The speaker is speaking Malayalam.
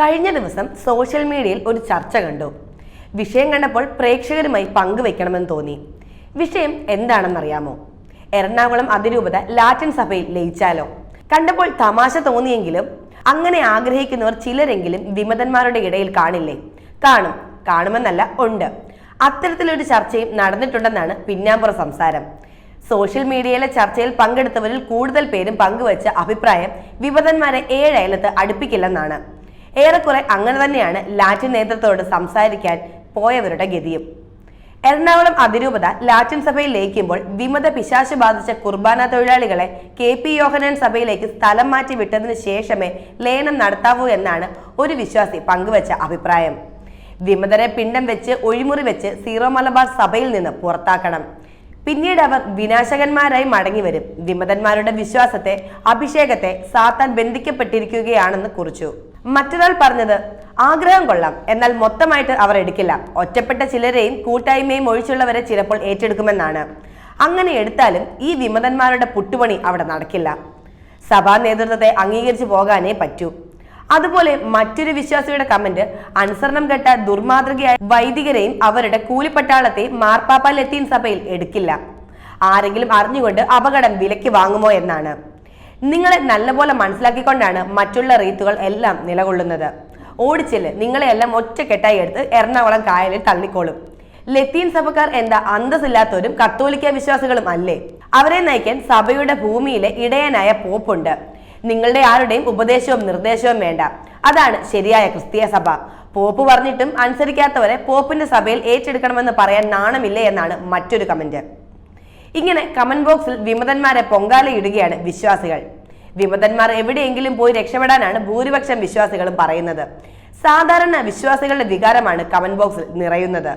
കഴിഞ്ഞ ദിവസം സോഷ്യൽ മീഡിയയിൽ ഒരു ചർച്ച കണ്ടു. വിഷയം കണ്ടപ്പോൾ പ്രേക്ഷകരുമായി പങ്കുവെക്കണമെന്ന് തോന്നി. വിഷയം എന്താണെന്നറിയാമോ? എറണാകുളം അതിരൂപത ലാറ്റിൻ സഭയിൽ ലയിച്ചാലോ? കണ്ടപ്പോൾ തമാശ തോന്നിയെങ്കിലും അങ്ങനെ ആഗ്രഹിക്കുന്നവർ ചിലരെങ്കിലും വിമതന്മാരുടെ ഇടയിൽ കാണില്ലേ? കാണും. കാണുമെന്നല്ല ഉണ്ട്. അത്തരത്തിലൊരു ചർച്ചയും നടന്നിട്ടുണ്ടെന്നാണ് പിന്നാമ്പുറ സംസാരം. സോഷ്യൽ മീഡിയയിലെ ചർച്ചയിൽ പങ്കെടുത്തവരിൽ കൂടുതൽ പേരും പങ്കുവച്ച അഭിപ്രായം വിമതന്മാരെ ഏഴയലത്ത് അടുപ്പിക്കില്ലെന്നാണ്. ഏറെക്കുറെ അങ്ങനെ തന്നെയാണ് ലാറ്റിൻ നേതൃത്വത്തോട് സംസാരിക്കാൻ പോയവരുടെ ഗതിയും. എറണാകുളം അതിരൂപത ലാറ്റിൻ സഭയിൽ ലയിക്കുമ്പോൾ വിമത പിശാശ് ബാധിച്ച കുർബാന തൊഴിലാളികളെ കെ പി യോഹനാൻ സഭയിലേക്ക് സ്ഥലം മാറ്റി വിട്ടതിന് ശേഷമേ ലയനം നടത്താവൂ എന്നാണ് ഒരു വിശ്വാസി പങ്കുവച്ച അഭിപ്രായം. വിമതരെ പിണ്ടം വെച്ച് ഒഴിമുറി വെച്ച് സീറോ മലബാർ സഭയിൽ നിന്ന് പുറത്താക്കണം. പിന്നീട് അവർ വിനാശകന്മാരായി മടങ്ങി വരും. വിമതന്മാരുടെ വിശ്വാസത്തെ അഭിഷേകത്തെ സാത്താൻ ബന്ധിക്കപ്പെട്ടിരിക്കുകയാണെന്ന് കുറിച്ചു. മറ്റൊരാൾ പറഞ്ഞത് ആഗ്രഹം കൊള്ളാം എന്നാൽ മൊത്തമായിട്ട് അവർ എടുക്കില്ല. ഒറ്റപ്പെട്ട ചിലരെയും കൂട്ടായ്മയും ഒഴിച്ചുള്ളവരെ ചിലപ്പോൾ ഏറ്റെടുക്കുമെന്നാണ്. അങ്ങനെ എടുത്താലും ഈ വിമതന്മാരുടെ പുട്ടുപണി അവിടെ നടക്കില്ല. സഭാ നേതൃത്വത്തെ അംഗീകരിച്ചു പോകാനേ പറ്റൂ. അതുപോലെ മറ്റൊരു വിശ്വാസിയുടെ കമന്റ് അനുസരണം കെട്ട ദുർമാതൃകയായ വൈദികരെയും അവരുടെ കൂലിപ്പട്ടാളത്തെ മാർപ്പാപ്പ സഭയിൽ എടുക്കില്ല. ആരെങ്കിലും അറിഞ്ഞുകൊണ്ട് അപകടം വിലക്ക് വാങ്ങുമോ എന്നാണ്. നിങ്ങളെ നല്ലപോലെ മനസ്സിലാക്കിക്കൊണ്ടാണ് മറ്റുള്ള റീത്തുകൾ എല്ലാം നിലകൊള്ളുന്നത്. ഓടിച്ചിൽ നിങ്ങളെ എല്ലാം ഒറ്റക്കെട്ടായി എടുത്ത് എറണാകുളം കായലിൽ തള്ളിക്കോളും. ലത്തീൻ സഭക്കാർ എന്താ അന്തസ്സില്ലാത്തവരും കത്തോലിക്ക വിശ്വാസികളും അല്ലേ? അവരെ നയിക്കാൻ സഭയുടെ ഭൂമിയിലെ ഇടയനായ പോപ്പുണ്ട്. നിങ്ങളുടെ ആരുടെയും ഉപദേശവും നിർദ്ദേശവും വേണ്ട. അതാണ് ശരിയായ ക്രിസ്തീയ സഭ. പോപ്പ് പറഞ്ഞിട്ടും അനുസരിക്കാത്തവരെ പോപ്പിന്റെ സഭയിൽ ഏറ്റെടുക്കണമെന്ന് പറയാൻ നാണമില്ലേ എന്നാണ് മറ്റൊരു കമന്റ്. ഇങ്ങനെ കമന്റ് ബോക്സിൽ വിമതന്മാരെ പൊങ്കാലയിടുകയാണ് വിശ്വാസികൾ. വിമതന്മാർ എവിടെയെങ്കിലും പോയി രക്ഷപ്പെടാനാണ് ഭൂരിപക്ഷം വിശ്വാസികളും പറയുന്നത്. സാധാരണ വിശ്വാസികളുടെ വികാരമാണ് കമന്റ് ബോക്സിൽ നിറയുന്നത്.